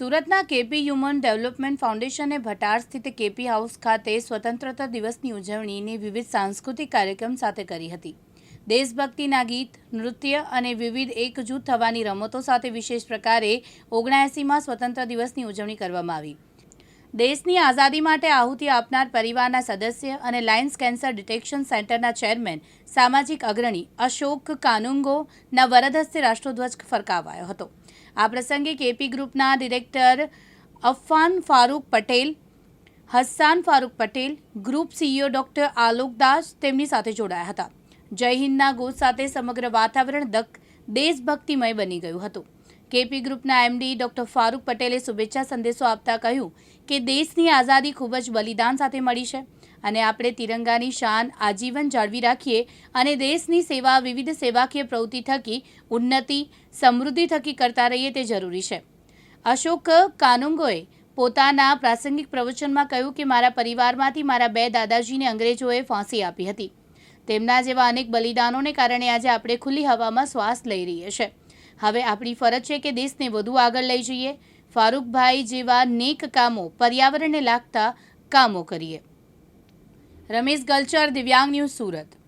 સુરતના KP human development ફાઉન્ડેશને ભટાર સ્થિત કેપી હાઉસ ખાતે સ્વતંત્રતા દિવસની ઉજવણીની વિવિધ સાંસ્કૃતિક કાર્યક્રમ સાથે કરી હતી. દેશભક્તિના ગીત, નૃત્ય અને વિવિધ એકજૂથ થવાની રમતો સાથે વિશેષ પ્રકારે ઓગણએંસીમાં સ્વતંત્ર દિવસની ઉજવણી કરવામાં આવી. દેશની આઝાદી માટે આહુતિ આપનાર પરિવારના સદસ્ય અને લાયન્સ કેન્સર ડિટેક્શન સેન્ટરના ચેરમેન, સામાજિક અગ્રણી અશોક કાનુંગોના વરદ હસ્તે રાષ્ટ્રધ્વજ ફરકાવાયો હતો. આ પ્રસંગે કેપી ગ્રુપના director Afan Farooq Patel, Hassan Farooq Patel, group CEO doctor Alok Das તેમની સાથે જોડાયા હતા. જય હિન્દના ગોત સાથે સમગ્ર વાતાવરણ દક દેશભક્તિમય બની ગયું હતું. કેપી ગ્રુપના એમડી ડોક્ટર ફારૂક પટેલે શુભેચ્છા સંદેશો આપતા કહ્યું કે દેશની આઝાદી ખૂબ જ બલિદાન સાથે મળી છે. અને આપણે તિરંગાની શાન આજીવન જાળવી રાખીએ અને દેશની સેવા, વિવિધ સેવાકીય પ્રવૃત્તિ થકી ઉન્નતિ, સમૃદ્ધિ થકી કરતા રહીએ તે જરૂરી છે. અશોક કાનુંગોએ પોતાના પ્રાસંગિક પ્રવચનમાં કહ્યું કે, મારા પરિવારમાંથી મારા બે દાદાજીને અંગ્રેજોએ ફાંસી આપી હતી. તેમના જેવા અનેક બલિદાનોને કારણે આજે આપણે ખુલ્લી હવામાં શ્વાસ લઈ રહીએ છીએ. હવે આપણી ફરજ છે કે દેશને વધુ આગળ લઈ જઈએ. ફારૂકભાઈ જેવા નેક કામો પર્યાવરણને લાગતા કામો કરીએ. રમેશ ગલચર દિવ્યાંગ ન્યૂઝ સુરત.